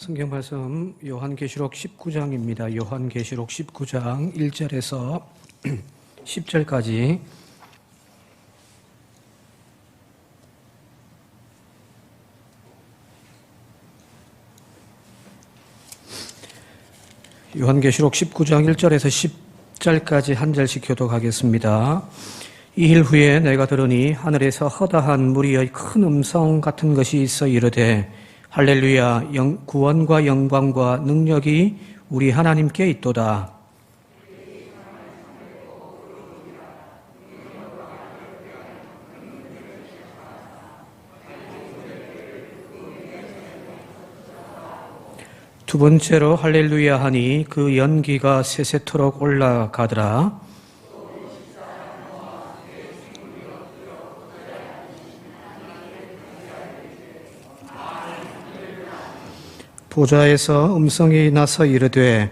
성경 말씀 요한계시록 19장입니다. 요한계시록 19장 1절에서 10절까지 요한계시록 19장 1절에서 10절까지 한 절씩 교독하겠습니다. 이 일 후에 내가 들으니 하늘에서 허다한 무리의 큰 음성 같은 것이 있어 이르되 할렐루야 영, 구원과 영광과 능력이 우리 하나님께 있도다. 두 번째로 할렐루야 하니 그 연기가 세세토록 올라가더라. 보좌에서 음성이 나서 이르되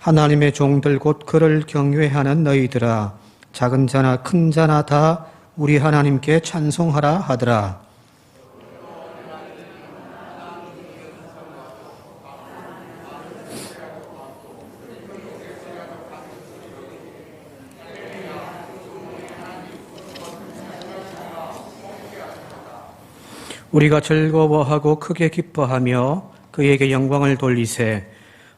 하나님의 종들 곧 그를 경외하는 너희들아 작은 자나 큰 자나 다 우리 하나님께 찬송하라 하더라. 우리가 즐거워하고 크게 기뻐하며 그에게 영광을 돌리세.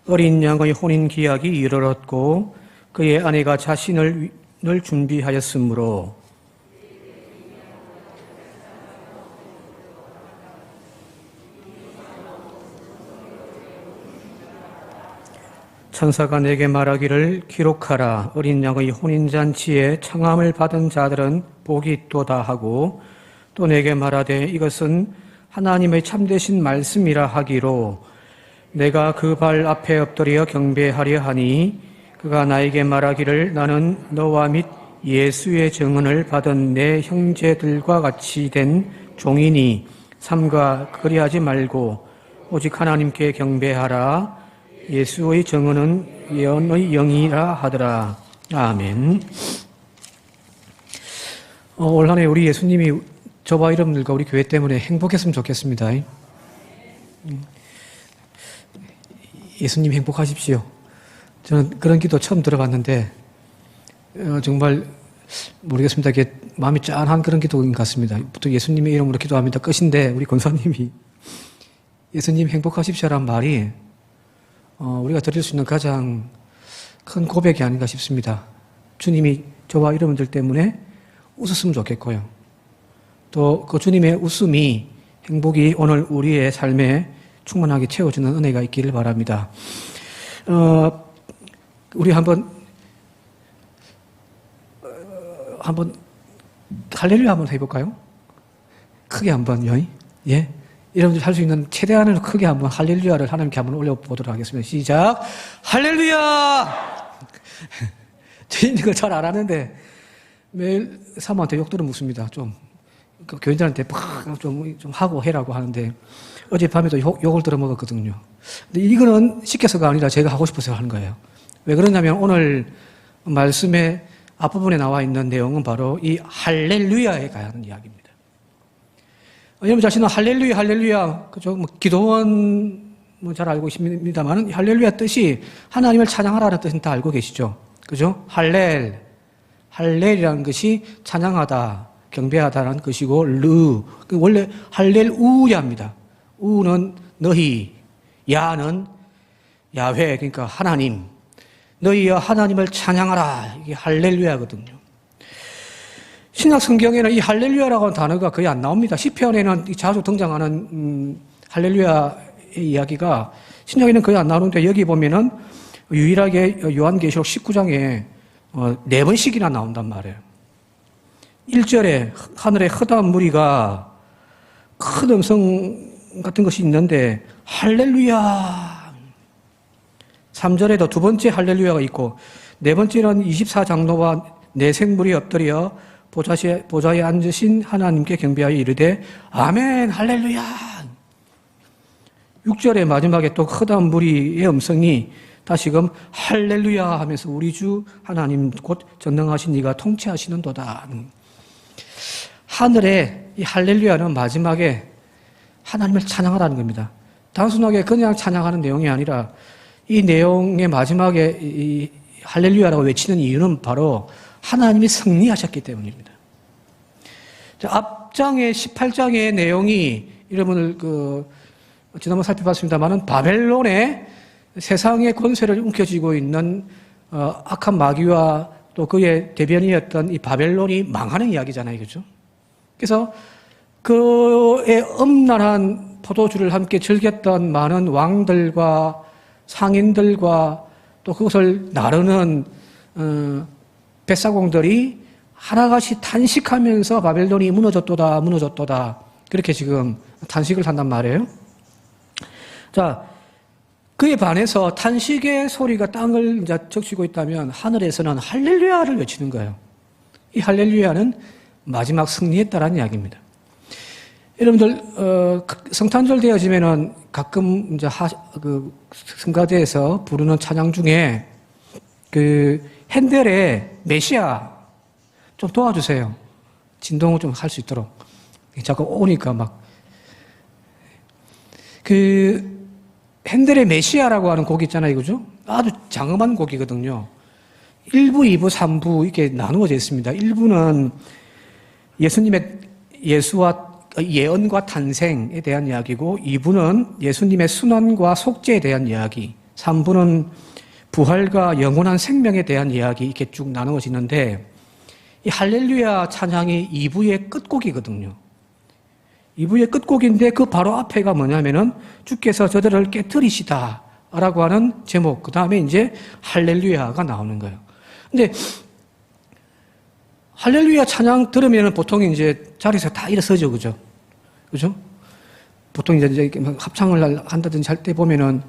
어린 양의 혼인 기약이 이르렀고 그의 아내가 자신을 늘 준비하였으므로. 천사가 내게 말하기를 기록하라. 어린 양의 혼인잔치에 청함을 받은 자들은 복이 있도다 하고 또 내게 말하되 이것은 하나님의 참되신 말씀이라 하기로 내가 그 발 앞에 엎드려 경배하려 하니 그가 나에게 말하기를 나는 너와 및 예수의 증언을 받은 내 형제들과 같이 된 종이니 삼가 그리하지 말고 오직 하나님께 경배하라. 예수의 증언은 예언의 영이라 하더라. 아멘. 어, 올 한해 우리 예수님이 저와 여러분들과 우리 교회 때문에 행복했으면 좋겠습니다. 음. 예수님 행복하십시오. 저는 그런 기도 처음 들어봤는데 어, 정말 모르겠습니다. 이게 마음이 짠한 그런 기도인 것 같습니다. 보통 예수님의 이름으로 기도합니다. 끝인데 우리 권사님이 예수님 행복하십시오란 말이 어, 우리가 드릴 수 있는 가장 큰 고백이 아닌가 싶습니다. 주님이 저와 여러분들 때문에 웃었으면 좋겠고요. 또 그 주님의 웃음이 행복이 오늘 우리의 삶에 충만하게 채워주는 은혜가 있기를 바랍니다. 어, 우리 한번 어, 한번 할렐루야 한번 해볼까요? 크게 한번요. 예. 여러분들 할 수 있는 최대한을 크게 한번 할렐루야를 하나님께 한번 올려보도록 하겠습니다. 시작. 할렐루야! 저 있는 걸잘 알았는데 매일 사모한테 욕 들어 묻습니다. 좀. 그 교인들한테 좀, 좀 하고 해라고 하는데 어젯밤에도 욕, 욕을 들어 먹었거든요. 근데 이거는 시켜서가 아니라 제가 하고 싶어서 하는 거예요. 왜 그러냐면 오늘 말씀의 앞부분에 나와 있는 내용은 바로 이 할렐루야에 가야 하는 이야기입니다. 여러분 자신은 할렐루야, 할렐루야, 그죠? 뭐 기도원 뭐 잘 알고 있습니다만 할렐루야 뜻이 하나님을 찬양하라는 뜻은 다 알고 계시죠? 그죠? 할렐, 할렐이라는 것이 찬양하다, 경배하다는 것이고 르그 원래 할렐우야입니다. 우는 너희, 야는 야훼 그러니까 하나님. 너희여 하나님을 찬양하라. 이게 할렐루야거든요. 신약 성경에는 이 할렐루야라고 하는 단어가 거의 안 나옵니다. 시편에는 자주 등장하는 음, 할렐루야의 이야기가 신약에는 거의 안 나오는데 여기 보면은 유일하게 요한계시록 19장에 어, 네 번씩이나 나온단 말이에요. 1절에 하늘에 허다한 무리가 큰 음성 같은 것이 있는데 할렐루야. 3절에도 두 번째 할렐루야가 있고 네 번째는 24장로와 네 생물이 엎드려 보좌에, 보좌에 앉으신 하나님께 경배하여 이르되 아멘 할렐루야. 6절의 마지막에 또 허다한 무리의 음성이 다시금 할렐루야 하면서 우리 주 하나님 곧 전능하신 이가 통치하시는 도다 하늘에 이 할렐루야는 마지막에 하나님을 찬양하라는 겁니다. 단순하게 그냥 찬양하는 내용이 아니라 이 내용의 마지막에 이 할렐루야라고 외치는 이유는 바로 하나님이 승리하셨기 때문입니다. 자, 앞장의 18장의 내용이 여러분을 그 지난번 살펴봤습니다만은 바벨론의 세상의 권세를 움켜쥐고 있는 어, 악한 마귀와 또 그의 대변이었던 이 바벨론이 망하는 이야기잖아요, 그죠? 그래서 그의 엄란한 포도주를 함께 즐겼던 많은 왕들과 상인들과 또 그것을 나르는 어, 뱃사공들이 하나같이 탄식하면서 바벨론이 무너졌도다, 무너졌도다. 그렇게 지금 탄식을 한단 말이에요. 자, 그에 반해서 탄식의 소리가 땅을 적시고 있다면 하늘에서는 할렐루야를 외치는 거예요. 이 할렐루야는 마지막 승리했다라는 이야기입니다. 여러분들 어, 성탄절 되어지면은 가끔 이제 하, 그 성가대에서 부르는 찬양 중에 그 핸델의 메시아 좀 도와주세요. 진동을 좀 할 수 있도록. 자꾸 오니까 막. 그, 핸델의 메시아라고 하는 곡 있잖아요. 그죠? 아주 장엄한 곡이거든요. 1부, 2부, 3부 이렇게 나누어져 있습니다. 1부는 예수님의 예수와 예언과 탄생에 대한 이야기고 2부는 예수님의 순환과 속죄에 대한 이야기 3부는 부활과 영원한 생명에 대한 이야기 이렇게 쭉 나누어지는데 이 할렐루야 찬양이 2부의 끝곡이거든요. 2부의 끝곡인데 그 바로 앞에가 뭐냐면은 주께서 저들을 깨뜨리시다 라고 하는 제목 그 다음에 이제 할렐루야가 나오는 거예요. 근데 할렐루야 찬양 들으면 보통 이제 자리에서 다 일어서죠, 그죠? 그죠? 보통 이제 합창을 한다든지 할 때 보면은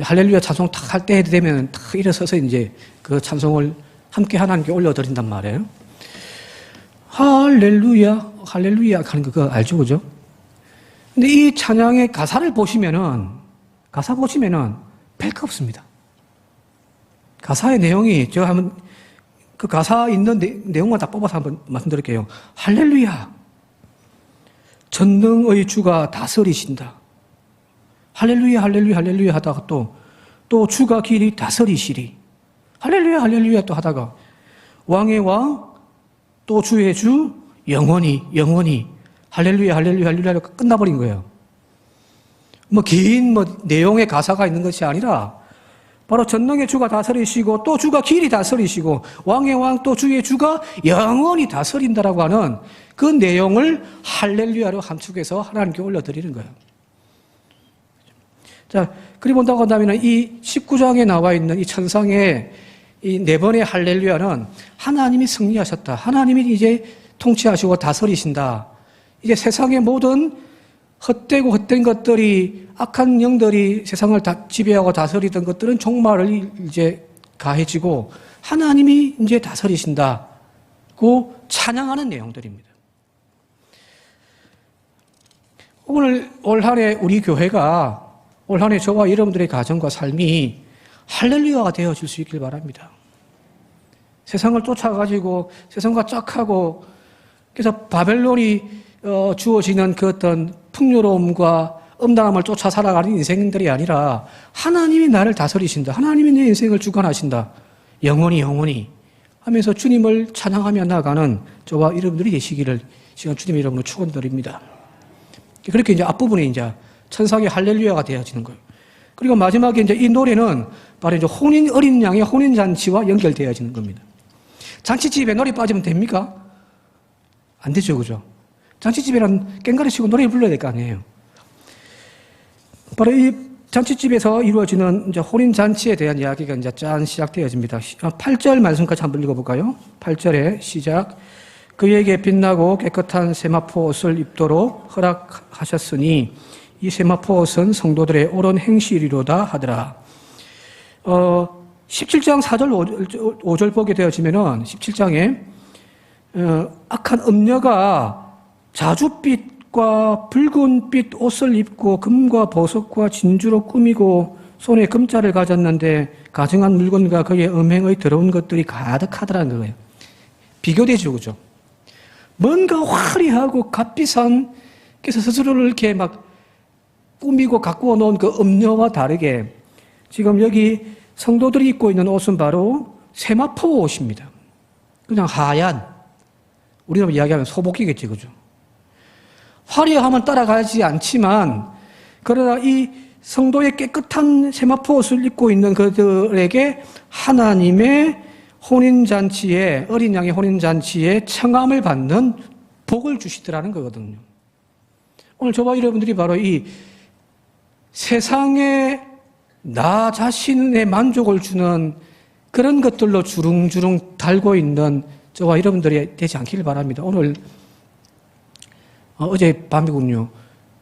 할렐루야 찬송 탁 할 때 되면 탁 일어서서 이제 그 찬송을 함께 하나님께 올려드린단 말이에요. 할렐루야, 할렐루야 하는 거 그거 알죠, 그죠? 근데 이 찬양의 가사를 보시면은, 가사 보시면은 별거 없습니다. 가사의 내용이, 제가 한번 그 가사 있는 내, 내용만 다 뽑아서 한번 말씀드릴게요. 할렐루야. 전능의 주가 다스리신다. 할렐루야, 할렐루야, 할렐루야 하다가 또, 또 주가 길이 다스리시리. 할렐루야, 할렐루야 또 하다가 왕의 왕, 또 주의 주, 영원히, 영원히. 할렐루야, 할렐루야, 할렐루야 끝나버린 거예요. 뭐, 긴, 뭐, 내용의 가사가 있는 것이 아니라, 바로 전능의 주가 다스리시고, 또 주가 길이 다스리시고, 왕의 왕, 또 주의 주가 영원히 다스린다라고 하는 그 내용을 할렐루야로 함축해서 하나님께 올려드리는 거예요. 자, 그리 본다고 한다면 이 19장에 나와 있는 이 천상의 이 네 번의 할렐루야는 하나님이 승리하셨다. 하나님이 이제 통치하시고 다스리신다. 이제 세상의 모든 헛되고 헛된 것들이 악한 영들이 세상을 다 지배하고 다스리던 것들은 종말을 이제 가해지고 하나님이 이제 다스리신다고 찬양하는 내용들입니다. 오늘 올 한해 우리 교회가 올 한해 저와 여러분들의 가정과 삶이 할렐루야가 되어질 수 있길 바랍니다. 세상을 쫓아가지고 세상과 짝하고 그래서 바벨론이 어, 주어지는 그 어떤 풍요로움과 음담함을 쫓아 살아가는 인생들이 아니라 하나님이 나를 다스리신다. 하나님이 내 인생을 주관하신다. 영원히 영원히 하면서 주님을 찬양하며 나가는 저와 여러분들이 되시기를 시간 주님의 이름으로 축원드립니다. 그렇게 이제 앞부분에 이제 천상의 할렐루야가 되어지는 거예요. 그리고 마지막에 이제 이 노래는 바로 이제 혼인 어린 양의 혼인 잔치와 연결되어지는 겁니다. 잔치집에 노래 빠지면 됩니까? 안 되죠, 그죠? 잔치집에는 깽가리 치고 노래 불러야 될 거 아니에요. 바로 이 잔치집에서 이루어지는 이제 혼인 잔치에 대한 이야기가 이제 짠 시작되어집니다. 8절 말씀까지 한번 읽어볼까요? 8절에 시작. 그에게 빛나고 깨끗한 세마포 옷을 입도록 허락하셨으니 이 세마포 옷은 성도들의 옳은 행실이로다 하더라. 어, 17장 4절 5절 보게 되어지면은 17장에 어, 악한 음녀가 자줏빛과 붉은빛 옷을 입고 금과 보석과 진주로 꾸미고 손에 금자를 가졌는데 가증한 물건과 그의 음행의 더러운 것들이 가득하더라는 거예요. 비교되죠, 그죠? 뭔가 화려하고 값비싼 그래서 스스로를 이렇게 막 꾸미고 가꾸어 놓은 그 음료와 다르게 지금 여기 성도들이 입고 있는 옷은 바로 세마포 옷입니다. 그냥 하얀 우리로 이야기하면 소복이겠지 그죠? 화려함은 따라가지 않지만 그러나 이 성도의 깨끗한 세마포 옷을 입고 있는 그들에게 하나님의 혼인잔치에 어린 양의 혼인잔치에 청함을 받는 복을 주시더라는 거거든요. 오늘 저와 여러분들이 바로 이 세상에 나 자신의 만족을 주는 그런 것들로 주릉주릉 달고 있는 저와 여러분들이 되지 않기를 바랍니다. 오늘 어, 어제 밤이군요.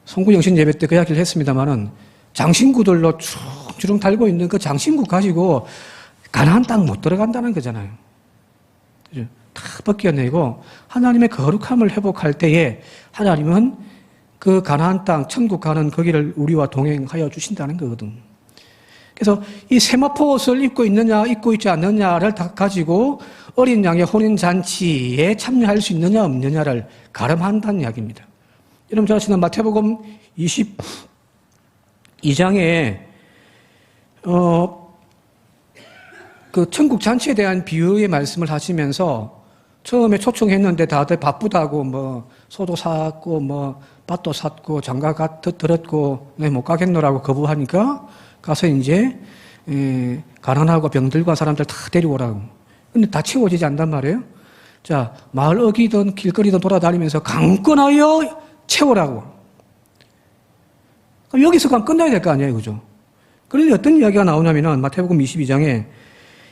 송구영신 예배 때 그 이야기를 했습니다마는 장신구들로 주릉주릉 달고 있는 그 장신구 가지고 가나안 땅 못 들어간다는 거잖아요. 그죠? 다 벗겨내고 하나님의 거룩함을 회복할 때에 하나님은 그 가나안 땅 천국 가는 거기를 우리와 동행하여 주신다는 거거든. 그래서 이 세마포 옷을 입고 있느냐 입고 있지 않느냐를 다 가지고 어린 양의 혼인 잔치에 참여할 수 있느냐 없느냐를 가름한다는 이야기입니다. 여러분 제가 지난 마태복음 22장에 어, 그 천국 잔치에 대한 비유의 말씀을 하시면서 처음에 초청했는데 다들 바쁘다고 뭐 소도 샀고 뭐 밭도 샀고 장가 들었고 내 못 가겠노라고 거부하니까 가서 이제 에, 가난하고 병들고 한 사람들 다 데리고라고. 근데 다 채워지지 않단 말이에요. 자 마을 어기든 길거리든 돌아다니면서 강권하여 채우라고. 그럼 여기서 그냥 끝나야 될 거 아니에요, 그죠? 그런데 어떤 이야기가 나오냐면은 마태복음 22장에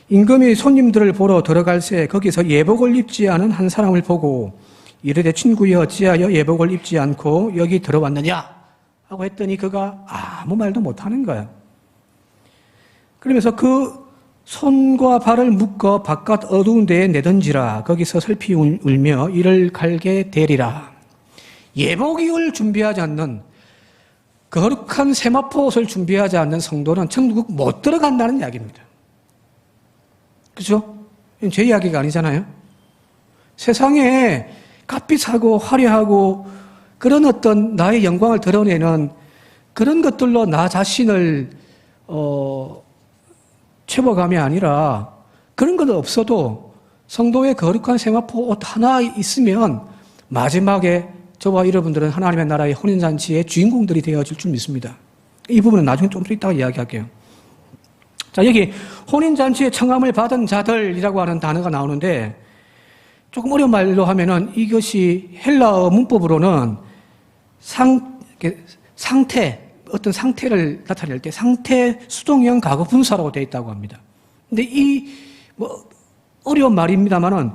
임금이 손님들을 보러 들어갈 새 거기서 예복을 입지 않은 한 사람을 보고 이르되 친구여 어찌하여 예복을 입지 않고 여기 들어왔느냐 하고 했더니 그가 아무 말도 못하는 거야. 그러면서 그 손과 발을 묶어 바깥 어두운 데에 내던지라 거기서 슬피 울며 이를 갈게 되리라. 예복을 준비하지 않는 거룩한 세마포 옷을 준비하지 않는 성도는 천국 못 들어간다는 이야기입니다. 그죠? 제 이야기가 아니잖아요. 세상에 값비싸고 화려하고 그런 어떤 나의 영광을 드러내는 그런 것들로 나 자신을 어, 채워감이 아니라 그런 것 없어도 성도의 거룩한 세마포 옷 하나 있으면 마지막에 저와 여러분들은 하나님의 나라의 혼인잔치의 주인공들이 되어질 줄 믿습니다. 이 부분은 나중에 좀더 이따가 이야기할게요. 자, 여기 혼인잔치의 청함을 받은 자들이라고 하는 단어가 나오는데 조금 어려운 말로 하면은 이것이 헬라어 문법으로는 상, 상태, 어떤 상태를 나타낼 때 상태 수동형 과거 분사라고 되어 있다고 합니다. 근데 이, 뭐, 어려운 말입니다만은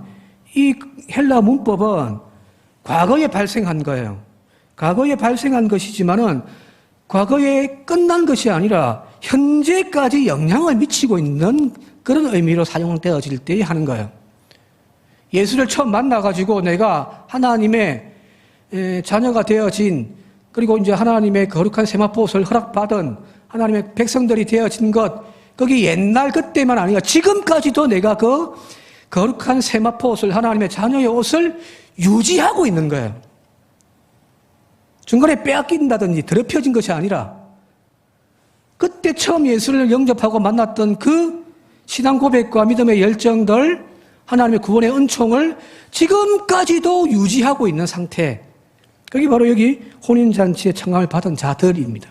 이 헬라 문법은 과거에 발생한 거예요. 과거에 발생한 것이지만은 과거에 끝난 것이 아니라 현재까지 영향을 미치고 있는 그런 의미로 사용되어질 때 하는 거예요. 예수를 처음 만나가지고 내가 하나님의 자녀가 되어진 그리고 이제 하나님의 거룩한 세마포옷을 허락받은 하나님의 백성들이 되어진 것 거기 옛날 그때만 아니라 지금까지도 내가 그 거룩한 세마포 옷을 하나님의 자녀의 옷을 유지하고 있는 거예요. 중간에 빼앗긴다든지 더럽혀진 것이 아니라 그때 처음 예수를 영접하고 만났던 그 신앙 고백과 믿음의 열정들, 하나님의 구원의 은총을 지금까지도 유지하고 있는 상태. 그게 바로 여기 혼인잔치에 청함을 받은 자들입니다.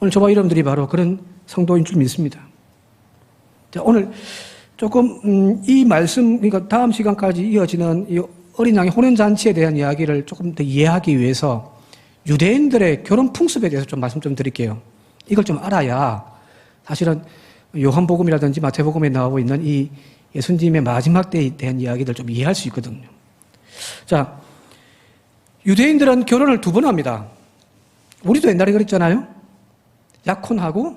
오늘 저와 여러분들이 바로 그런 성도인 줄 믿습니다. 자, 오늘 조금, 음, 이 말씀, 그러니까 다음 시간까지 이어지는 이 어린 양의 혼인잔치에 대한 이야기를 조금 더 이해하기 위해서 유대인들의 결혼 풍습에 대해서 좀 말씀 좀 드릴게요. 이걸 좀 알아야 사실은 요한복음이라든지 마태복음에 나오고 있는 이 예수님의 마지막 때에 대한 이야기들 좀 이해할 수 있거든요. 자, 유대인들은 결혼을 두 번 합니다. 우리도 옛날에 그랬잖아요. 약혼하고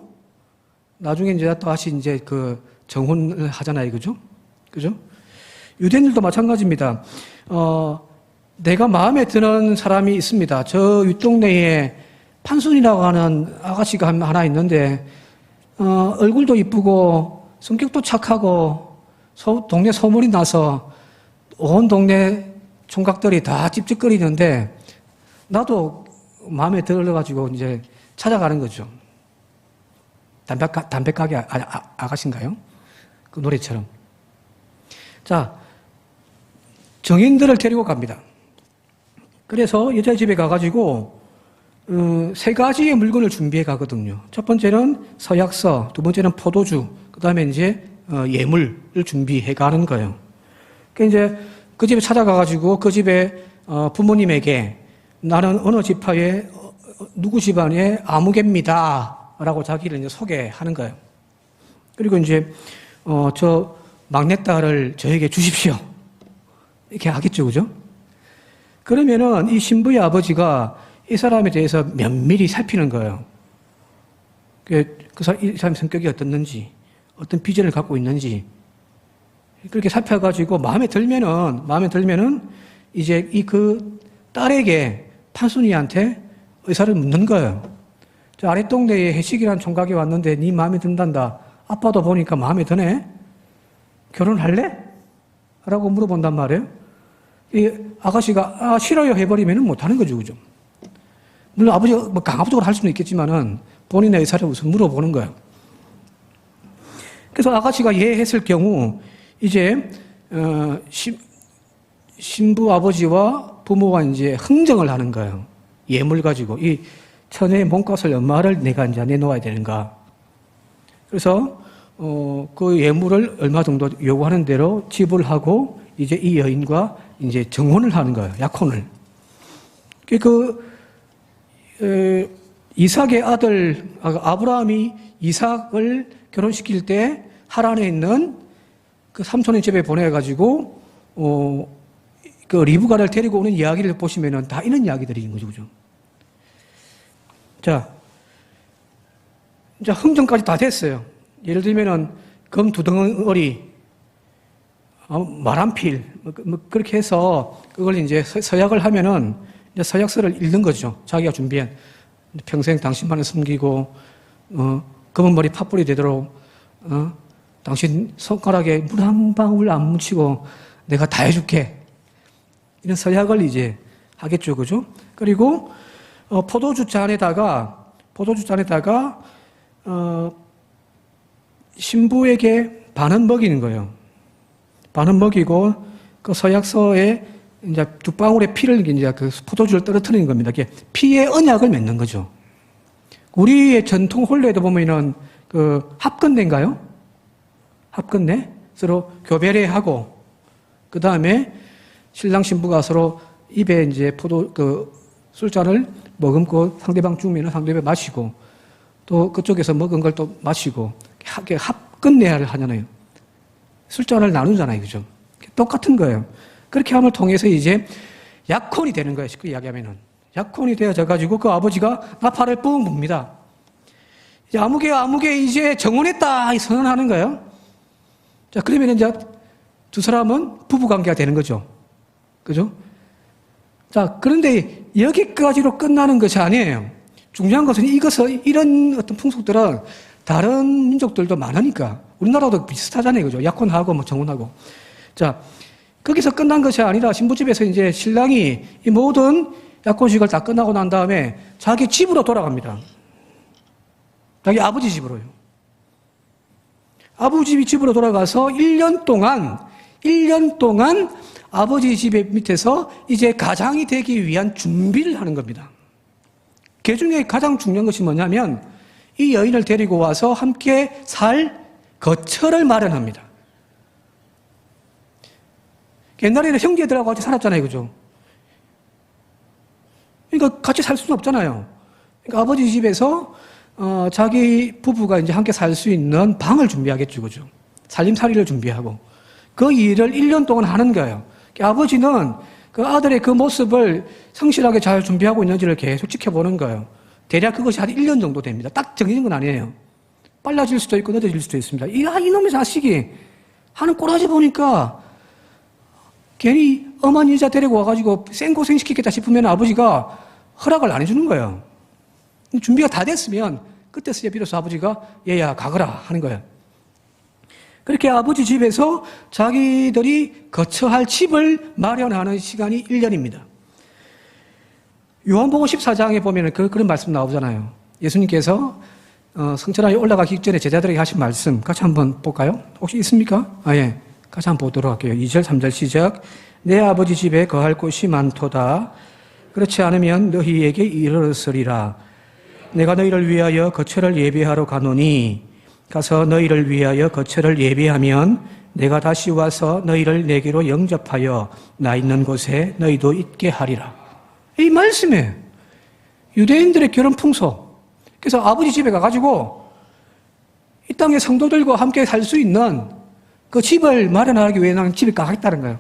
나중에 이제 다시 이제 그 정혼을 하잖아요. 그죠? 그죠? 유대인들도 마찬가지입니다. 어, 내가 마음에 드는 사람이 있습니다. 저 윗동네에 판순이라고 하는 아가씨가 하나 있는데, 어, 얼굴도 이쁘고, 성격도 착하고, 소, 동네 소문이 나서 온 동네 총각들이 다 찝찝거리는데, 나도 마음에 들어가지고 이제 찾아가는 거죠. 담배, 가, 담배 가게 아, 아, 아가씨인가요? 그 노래처럼. 자, 정인들을 데리고 갑니다. 그래서 여자 집에 가가지고 어, 세 가지의 물건을 준비해 가거든요. 첫 번째는 서약서, 두 번째는 포도주, 그 다음에 이제 어, 예물을 준비해 가는 거예요. 그 이제 그 집에 찾아가가지고 그 집에 어, 부모님에게 나는 어느 지파의 어, 어, 누구 집안의 아무개입니다 라고 자기를 이제 소개하는 거예요. 그리고 이제 어, 저 막내딸을 저에게 주십시오. 이렇게 하겠죠, 그죠? 그러면은 이 신부의 아버지가 이 사람에 대해서 면밀히 살피는 거예요. 그, 그 사, 이 사람 성격이 어떻는지, 어떤 비전을 갖고 있는지, 그렇게 살펴가지고 마음에 들면은, 마음에 들면은 이제 이 그 딸에게 판순이한테 의사를 묻는 거예요. 저 아랫동네에 해식이란 총각이 왔는데 네 마음에 든단다. 아빠도 보니까 마음에 드네? 결혼할래? 라고 물어본단 말이에요. 이 아가씨가 아, 싫어요 해버리면 못하는 거죠, 그죠? 물론 아버지가 뭐 강압적으로 할 수는 있겠지만은 본인의 의사를 우선 물어보는 거예요. 그래서 아가씨가 예 했을 경우 이제 어, 신, 신부 아버지와 부모가 이제 흥정을 하는 거예요. 예물 가지고 이 천의 몸값을 얼마를 내가 이제 내놓아야 되는가. 그래서 어, 그 예물을 얼마 정도 요구하는 대로 지불하고 이제 이 여인과 이제 정혼을 하는 거예요. 약혼을. 그 에, 이삭의 아들 아, 아브라함이 이삭을 결혼시킬 때 하란에 있는 그 삼촌의 집에 보내가지고 어, 그 리브가를 데리고 오는 이야기를 보시면은 다 이런 이야기들인 거죠, 그죠? 자, 이제 흥정까지 다 됐어요. 예를 들면은 검 두 덩어리, 어, 말한 필, 뭐, 그- 뭐 그렇게 해서 그걸 이제 서- 서약을 하면은 이제 서약서를 읽는 거죠. 자기가 준비한 평생 당신만을 숨기고 어, 검은 머리 팥불이 되도록 어, 당신 손가락에 물 한 방울 안 묻히고 내가 다 해줄게. 이런 서약을 이제 하겠죠, 그죠? 그리고 어, 포도주 잔에다가 포도주 잔에다가 어, 신부에게 반은 먹이는 거예요. 반은 먹이고 그 서약서에 이제 두 방울의 피를 이제 그 포도주를 떨어뜨리는 겁니다. 이게 피의 언약을 맺는 거죠. 우리의 전통 혼례도 보면은 그 합건대인가요? 합건대 서로 교배례 하고 그 다음에 신랑 신부가 서로 입에 이제 포도 그 술잔을 머금고 상대방 주면은 상대방 마시고 또 그쪽에서 먹은 걸 또 마시고 합건례를 하잖아요. 술잔을 나누잖아요, 그죠? 똑같은 거예요. 그렇게 함을 통해서 이제 약혼이 되는 거예요, 쉽게 이야기하면은. 약혼이 되어져 가지고 그 아버지가 나팔을 뿡 붑니다. 이제 아무개 아무개 이제 정혼했다 이 선언하는 거예요. 자, 그러면 이제 두 사람은 부부 관계가 되는 거죠. 그죠? 자, 그런데 여기까지로 끝나는 것이 아니에요. 중요한 것은 이것을, 이런 어떤 풍속들은 다른 민족들도 많으니까. 우리나라도 비슷하잖아요. 그죠? 약혼하고 뭐 정혼하고. 자, 거기서 끝난 것이 아니라 신부집에서 이제 신랑이 이 모든 약혼식을 다 끝나고 난 다음에 자기 집으로 돌아갑니다. 자기 아버지 집으로요. 아버지 집으로 돌아가서 1년 동안, 1년 동안 아버지 집의 밑에서 이제 가장이 되기 위한 준비를 하는 겁니다. 그 중에 가장 중요한 것이 뭐냐면 이 여인을 데리고 와서 함께 살 거처를 마련합니다. 옛날에는 형제들하고 같이 살았잖아요, 그죠? 그러니까 같이 살 수는 없잖아요. 그러니까 아버지 집에서 어, 자기 부부가 이제 함께 살 수 있는 방을 준비하겠죠, 그죠? 살림살이를 준비하고 그 일을 1년 동안 하는 거예요. 그러니까 아버지는 그 아들의 그 모습을 성실하게 잘 준비하고 있는지를 계속 지켜보는 거예요. 대략 그것이 한 1년 정도 됩니다. 딱 정해진 건 아니에요. 빨라질 수도 있고 늦어질 수도 있습니다. 이, 아, 이놈의 자식이 하는 꼬라지 보니까 괜히 엄한 여자 데리고 와가지고 생고생 시키겠다 싶으면 아버지가 허락을 안 해주는 거예요. 준비가 다 됐으면 그때서야 비로소 아버지가 얘야 가거라 하는 거예요. 그렇게 아버지 집에서 자기들이 거처할 집을 마련하는 시간이 1년입니다. 요한복음 14장에 보면 그, 그런 말씀 나오잖아요. 예수님께서 어, 성천하에 올라가기 전에 제자들에게 하신 말씀 같이 한번 볼까요? 혹시 있습니까? 아, 예. 같이 한번 보도록 할게요. 2절, 3절 시작. 내 아버지 집에 거할 곳이 많도다. 그렇지 않으면 너희에게 이르렀으리라. 내가 너희를 위하여 거처를 예비하러 가노니 가서 너희를 위하여 거처를 예비하면 내가 다시 와서 너희를 내게로 영접하여 나 있는 곳에 너희도 있게 하리라. 이 말씀에 유대인들의 결혼 풍속. 그래서 아버지 집에 가가지고 이 땅의 성도들과 함께 살 수 있는 그 집을 마련하기 위해 나는 집에 가겠다는 거예요.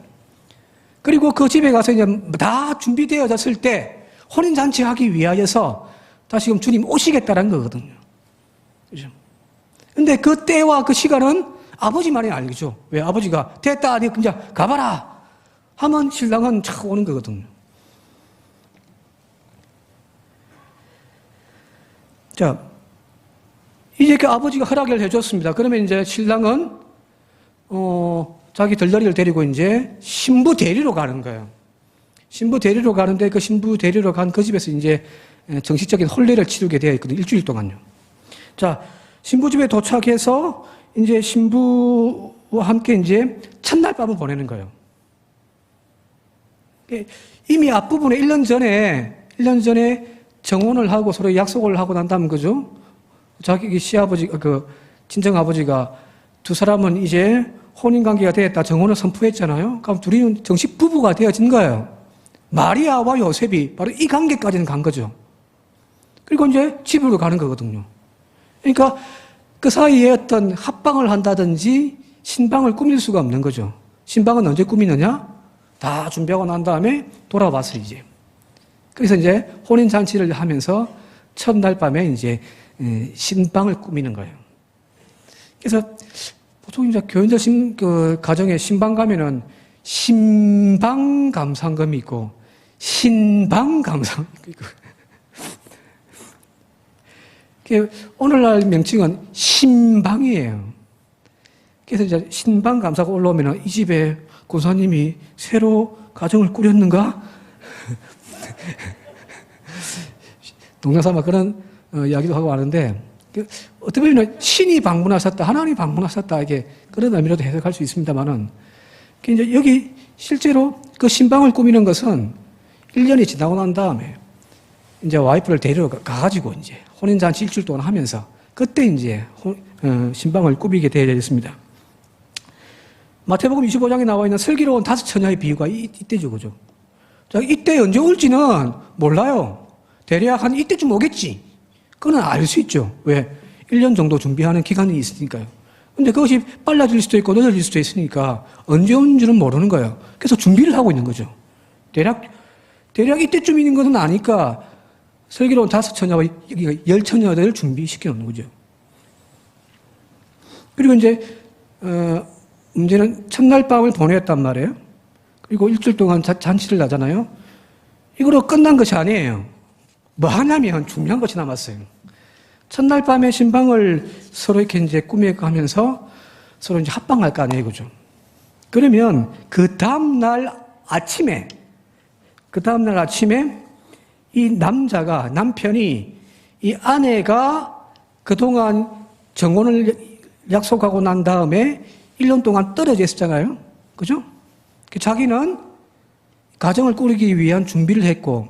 그리고 그 집에 가서 이제 다 준비되어졌을 때 혼인잔치 하기 위하여서 다시금 주님 오시겠다는 거거든요. 그죠? 근데 그 때와 그 시간은 아버지만이 알죠. 왜? 아버지가 됐다, 니 이제 가봐라. 하면 신랑은 착 오는 거거든요. 자, 이제 그 아버지가 허락을 해줬습니다. 그러면 이제 신랑은, 어, 자기 들러리를 데리고 이제 신부 대리로 가는 거예요. 신부 대리로 가는데 그 신부 대리로 간 그 집에서 이제 정식적인 혼례를 치르게 되어 있거든요. 일주일 동안요. 자, 신부 집에 도착해서 이제 신부와 함께 이제 첫날 밤을 보내는 거예요. 예, 이미 앞부분에 1년 전에, 1년 전에 정혼을 하고 서로 약속을 하고 난 다음, 그죠? 자기 시아버지, 그, 친정아버지가 두 사람은 이제 혼인관계가 되었다 정혼을 선포했잖아요. 그럼 둘이는 정식 부부가 되어진 거예요. 마리아와 요셉이 바로 이 관계까지는 간 거죠. 그리고 이제 집으로 가는 거거든요. 그러니까 그 사이에 어떤 합방을 한다든지 신방을 꾸밀 수가 없는 거죠. 신방은 언제 꾸미느냐? 다 준비하고 난 다음에 돌아와서 이제. 그래서 이제 혼인잔치를 하면서 첫날 밤에 이제 신방을 꾸미는 거예요. 그래서 보통 이제 교인들 신, 그 가정에 신방 가면은 신방 감상금이 있고 신방 감상 있고 오늘날 명칭은 신방이에요. 그래서 이제 신방 감사가 올라오면 이 집에 고사님이 새로 가정을 꾸렸는가? 동영삼아 그런 어, 이야기도 하고 하는데 그 어떻게 보면 신이 방문하셨다, 하나님이 방문하셨다 이게 그런 의미로도 해석할 수 있습니다만은 이제 여기 실제로 그 신방을 꾸미는 것은 1년이 지나고 난 다음에 이제 와이프를 데리러 가가지고 이제 혼인잔치 일주일 동안 하면서 그때 이제 어, 신방을 꾸미게 되었습니다. 마태복음 25장에 나와 있는 슬기로운 다섯 처녀의 비유가 이, 이때죠, 그죠? 자, 이때 언제 올지는 몰라요. 대략 한 이때쯤 오겠지. 그건 알 수 있죠. 왜? 1년 정도 준비하는 기간이 있으니까요. 근데 그것이 빨라질 수도 있고 늦어질 수도 있으니까 언제 온지는 모르는 거예요. 그래서 준비를 하고 있는 거죠. 대략, 대략 이때쯤인 것은 아니까 슬기로운 다섯 처녀와 열 처녀들을 준비시켜 놓는 거죠. 그리고 이제, 어, 문제는 첫날 밤을 보냈단 말이에요. 그리고 일주일 동안 잔치를 하잖아요. 이거로 끝난 것이 아니에요. 뭐 하냐면 중요한 것이 남았어요. 첫날 밤에 신방을 서로 이렇게 이제 꾸며가면서 서로 이제 합방할 거 아니에요, 그죠? 그러면 그 다음날 아침에, 그 다음날 아침에 이 남자가, 남편이 이 아내가 그동안 정혼을 약속하고 난 다음에 1년 동안 떨어져 있었잖아요. 그죠? 그 자기는 가정을 꾸리기 위한 준비를 했고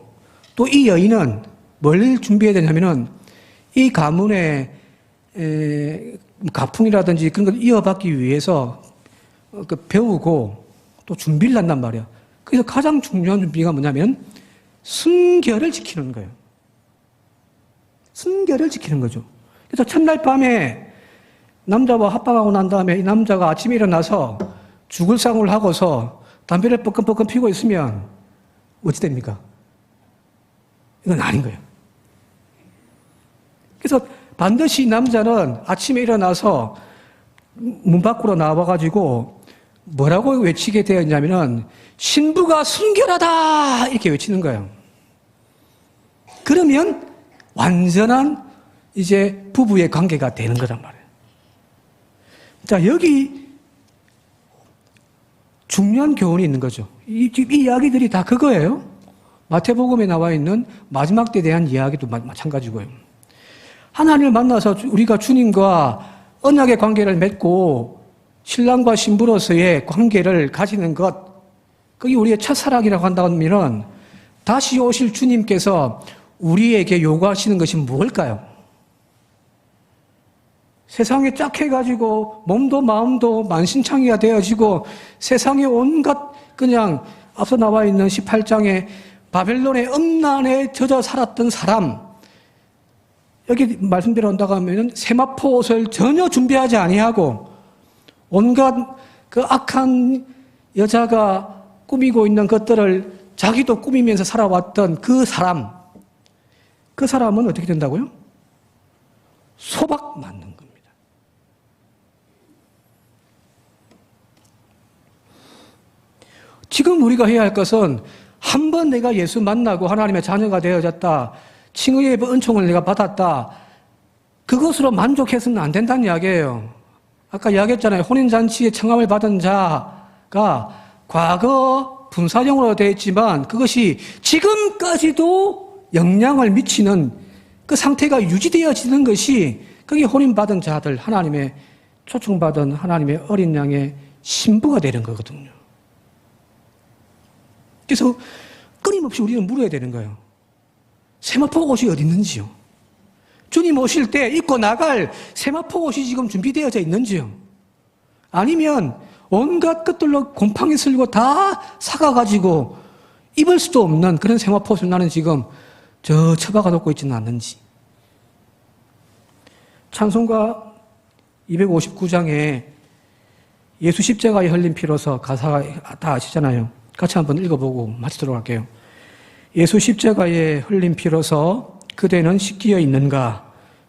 또 이 여인은 뭘 준비해야 되냐면은 이 가문의 가풍이라든지 그런 걸 이어받기 위해서 그 배우고 또 준비를 한단 말이야. 그래서 가장 중요한 준비가 뭐냐면 순결을 지키는 거예요. 순결을 지키는 거죠. 그래서 첫날 밤에 남자와 합방하고 난 다음에 이 남자가 아침에 일어나서 죽을 상을 하고서 담배를 뻐끔뻐끔 피고 있으면 어찌 됩니까? 이건 아닌 거예요. 그래서 반드시 남자는 아침에 일어나서 문 밖으로 나와가지고 뭐라고 외치게 되었냐면은 신부가 순결하다 이렇게 외치는 거예요. 그러면 완전한 이제 부부의 관계가 되는 거란 말이에요. 자, 여기 중요한 교훈이 있는 거죠. 이, 이 이야기들이 다 그거예요. 마태복음에 나와 있는 마지막 때에 대한 이야기도 마찬가지고요. 하나님을 만나서 주- 우리가 주님과 언약의 관계를 맺고 신랑과 신부로서의 관계를 가지는 것, 그게 우리의 첫사랑이라고 한다면 다시 오실 주님께서 우리에게 요구하시는 것이 무엇일까요? 세상에 짝해가지고 몸도 마음도 만신창이가 되어지고 세상에 온갖 그냥 앞서 나와 있는 18장에 바벨론의 음란에 젖어 살았던 사람 여기 말씀대로 한다고 하면 세마포 옷을 전혀 준비하지 아니하고 온갖 그 악한 여자가 꾸미고 있는 것들을 자기도 꾸미면서 살아왔던 그 사람 그 사람은 어떻게 된다고요? 소박 맞는 겁니다. 지금 우리가 해야 할 것은 한 번 내가 예수 만나고 하나님의 자녀가 되어졌다. 칭의의 은총을 내가 받았다. 그것으로 만족해서는 안 된다는 이야기예요. 아까 이야기했잖아요. 혼인잔치에 청함을 받은 자가 과거 분사령으로 되어 있지만 그것이 지금까지도 영향을 미치는 그 상태가 유지되어지는 것이 그게 혼인받은 자들, 하나님의 초청받은 하나님의 어린 양의 신부가 되는 거거든요. 그래서 끊임없이 우리는 물어야 되는 거예요. 세마포 옷이 어디 있는지요? 주님 오실 때 입고 나갈 세마포 옷이 지금 준비되어져 있는지요? 아니면 온갖 것들로 곰팡이 쓸고 다 사가가지고 입을 수도 없는 그런 세마포 옷을 나는 지금 저 처박아 놓고 있지는 않는지. 찬송가 259장에 예수 십자가에 흘린 피로서 가사가 다 아시잖아요. 같이 한번 읽어보고 마치도록 할게요. 예수 십자가에 흘린 피로서 그대는 씻기어 있는가?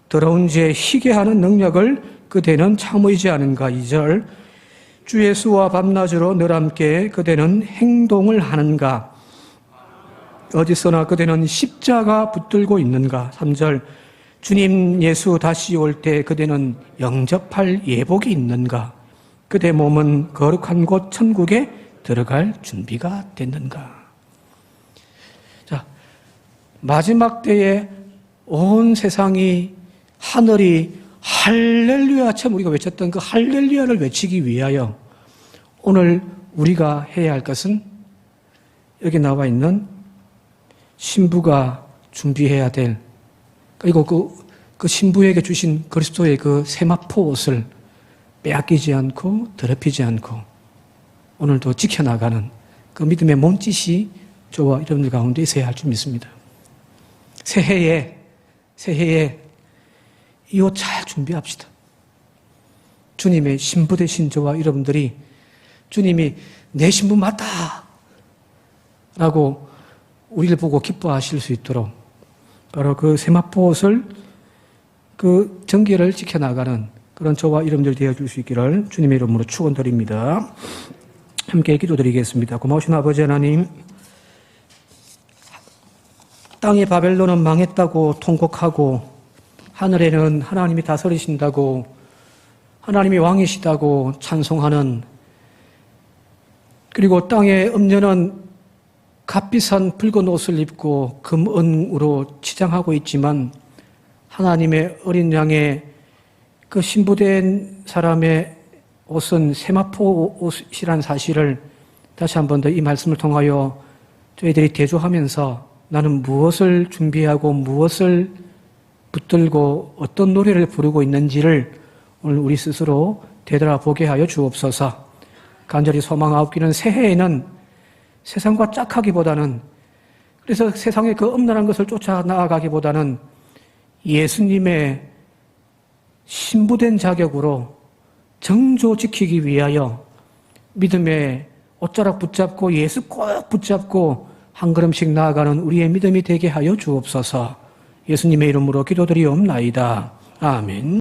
더러운 죄 희게 하는 능력을 그대는 참으지 않은가? 2절 주 예수와 밤낮으로 늘 함께 그대는 행동을 하는가? 어디서나 그대는 십자가 붙들고 있는가? 3절 주님 예수 다시 올 때 그대는 영접할 예복이 있는가? 그대 몸은 거룩한 곳 천국에 들어갈 준비가 됐는가? 자, 마지막 때에 온 세상이 하늘이 할렐루야처럼 우리가 외쳤던 그 할렐루야를 외치기 위하여 오늘 우리가 해야 할 것은 여기 나와 있는 신부가 준비해야 될 그리고 그, 그 신부에게 주신 그리스도의 그 세마포 옷을 빼앗기지 않고 더럽히지 않고 오늘도 지켜나가는 그 믿음의 몸짓이 저와 여러분들 가운데 있어야 할 줄 믿습니다. 새해에, 새해에 이 옷 잘 준비합시다. 주님의 신부 되신 저와 여러분들이 주님이 내 신부 맞다! 라고 우리를 보고 기뻐하실 수 있도록 바로 그 세마포 옷을 그 정계를 지켜나가는 그런 저와 여러분들 되어줄 수 있기를 주님의 이름으로 축원드립니다. 함께 기도드리겠습니다. 고마우신 아버지 하나님, 땅의 바벨론은 망했다고 통곡하고 하늘에는 하나님이 다스리신다고 하나님이 왕이시다고 찬송하는 그리고 땅의 음녀는 값비싼 붉은 옷을 입고 금은으로 치장하고 있지만 하나님의 어린 양의 그 신부된 사람의 옷은 세마포 옷이란 사실을 다시 한 번 더 이 말씀을 통하여 저희들이 대조하면서 나는 무엇을 준비하고 무엇을 붙들고 어떤 노래를 부르고 있는지를 오늘 우리 스스로 되돌아보게 하여 주옵소서. 간절히 소망하옵기는 새해에는 세상과 짝하기보다는 그래서 세상의 그 음란한 것을 쫓아 나아가기보다는 예수님의 신부된 자격으로 정조 지키기 위하여 믿음의 옷자락 붙잡고 예수 꼭 붙잡고 한 걸음씩 나아가는 우리의 믿음이 되게 하여 주옵소서. 예수님의 이름으로 기도드리옵나이다. 아멘.